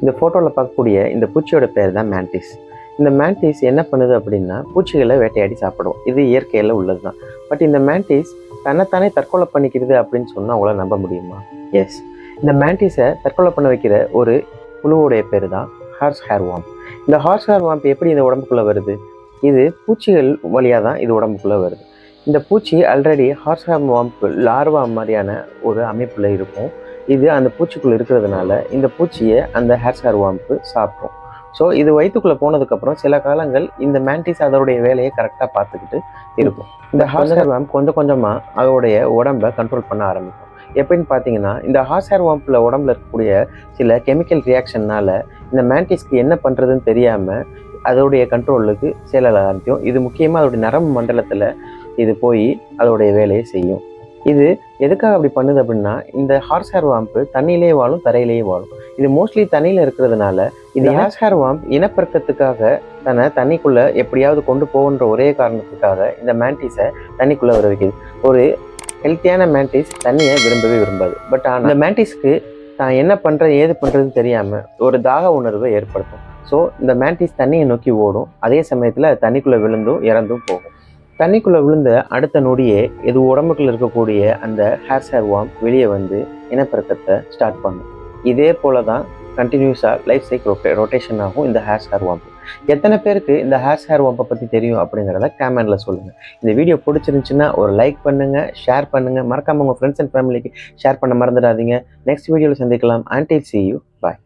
இந்த ஃபோட்டோவில் பார்க்கக்கூடிய இந்த பூச்சியோட பேர் தான் மேண்டிஸ் இந்த மேண்டிஸ் என்ன பண்ணுது அப்படின்னா பூச்சிகளை வேட்டையாடி சாப்பிடும். இது இயற்கையில் உள்ளது தான் பட் இந்த மேண்டிஸ் தன்னைத்தானே தற்கொலை பண்ணிக்கிறது அப்படின்னு சொன்னால் அவங்கள நம்ப முடியுமா? எஸ் இந்த மேண்டிஸை தற்கொலை பண்ண வைக்கிற ஒரு புழுவுடைய பேர் தான் ஹார்ஸ் ஹேர் வாம்ப் இந்த ஹார்ஸ் ஹேர் வாம்ப் எப்படி இந்த உடம்புக்குள்ளே வருது? இது பூச்சிகள் வழியாக தான் இது உடம்புக்குள்ளே வருது. இந்த பூச்சி ஆல்ரெடி ஹார்ஸ் ஹேர் வாம்ப் லார்வா மாதிரியான ஒரு அமைப்பில் இருக்கும். இது அந்த பூச்சிக்குள்ளே இருக்கிறதுனால இந்த பூச்சியை அந்த ஹேர் ஹேர் வாம்ப்பு சாப்பிடும். ஸோ இது வயிற்றுக்குள்ளே போனதுக்கப்புறம் சில காலங்கள் இந்த மேண்டிஸ் அதோடைய வேலையை கரெக்டாக பார்த்துக்கிட்டு இருக்கும். இந்த ஹார்ஸ் ஹேர் வாம்ப் கொஞ்சம் கொஞ்சமாக அதோடைய உடம்பை கண்ட்ரோல் பண்ண ஆரம்பிக்கும். எப்படின்னு பார்த்தீங்கன்னா இந்த ஹார்ஸ் ஹேர் வாம்பில் உடம்புல இருக்கக்கூடிய சில கெமிக்கல் ரியாக்ஷன்னால இந்த மேண்டிஸ்க்கு என்ன பண்ணுறதுன்னு தெரியாமல் அதோடைய கண்ட்ரோலுக்கு செயல ஆரம்பிக்கும். இது முக்கியமாக அதோடைய நரம்பு மண்டலத்தில் இது போய் அதோடைய வேலையை செய்யும். இது எதுக்காக அப்படி பண்ணுது அப்படின்னா இந்த ஹார்ஸ் ஹேர் வாம்பு தண்ணியிலே வாழும் தரையிலேயே வாழும். இது மோஸ்ட்லி தண்ணியில் இருக்கிறதுனால இந்த ஹார்ஸ் ஹேர் வாம்ப் இனப்பெருக்கத்துக்காக தன்னை தண்ணிக்குள்ளே எப்படியாவது கொண்டு போகின்ற ஒரே காரணத்துக்காக இந்த மேண்டிஸை தண்ணிக்குள்ளே வர வைக்குது. ஒரு ஹெல்த்தியான மேண்டிஸ் தண்ணியை விரும்பவே விரும்பாது. பட் ஆனால் இந்த மேண்டிஸ்க்கு தான் என்ன பண்ணுறது ஏது பண்ணுறதுன்னு தெரியாமல் ஒரு தாக உணர்வை ஏற்படுத்தும். ஸோ இந்த மேண்டிஸ் தண்ணியை நோக்கி ஓடும். அதே சமயத்தில் அது தண்ணிக்குள்ளே விழுந்தும் இறந்தும் போகும். தண்ணிக்குள்ளே விழுந்த அடுத்த நொடியே இது உடம்புக்குள்ள இருக்கக்கூடிய அந்த ஹேர் ஹேர் வார்ம் வெளியே வந்து இனப்பெருக்கத்தை ஸ்டார்ட் பண்ணும். இதே போல தான் கண்டினியூஸாக லைஃப் சைக்கிள் ரொட்டே ரொட்டேஷன் ஆகும் இந்த ஹேர் ஹேர் வாம்ப் எத்தனை பேருக்கு இந்த ஹேர் ஹேர் வாம்பை பற்றி தெரியும் அப்படிங்கிறத கமெண்டில் சொல்லுங்கள் இந்த வீடியோ பிடிச்சிருந்துச்சுன்னா ஒரு லைக் பண்ணுங்கள் ஷேர் பண்ணுங்கள் மறக்காமல் உங்கள் ஃப்ரெண்ட்ஸ் அண்ட் ஃபேமிலிக்கு ஷேர் பண்ண மறந்துடாதீங்க. நெக்ஸ்ட் வீடியோவில் சந்திக்கலாம். Until C you bye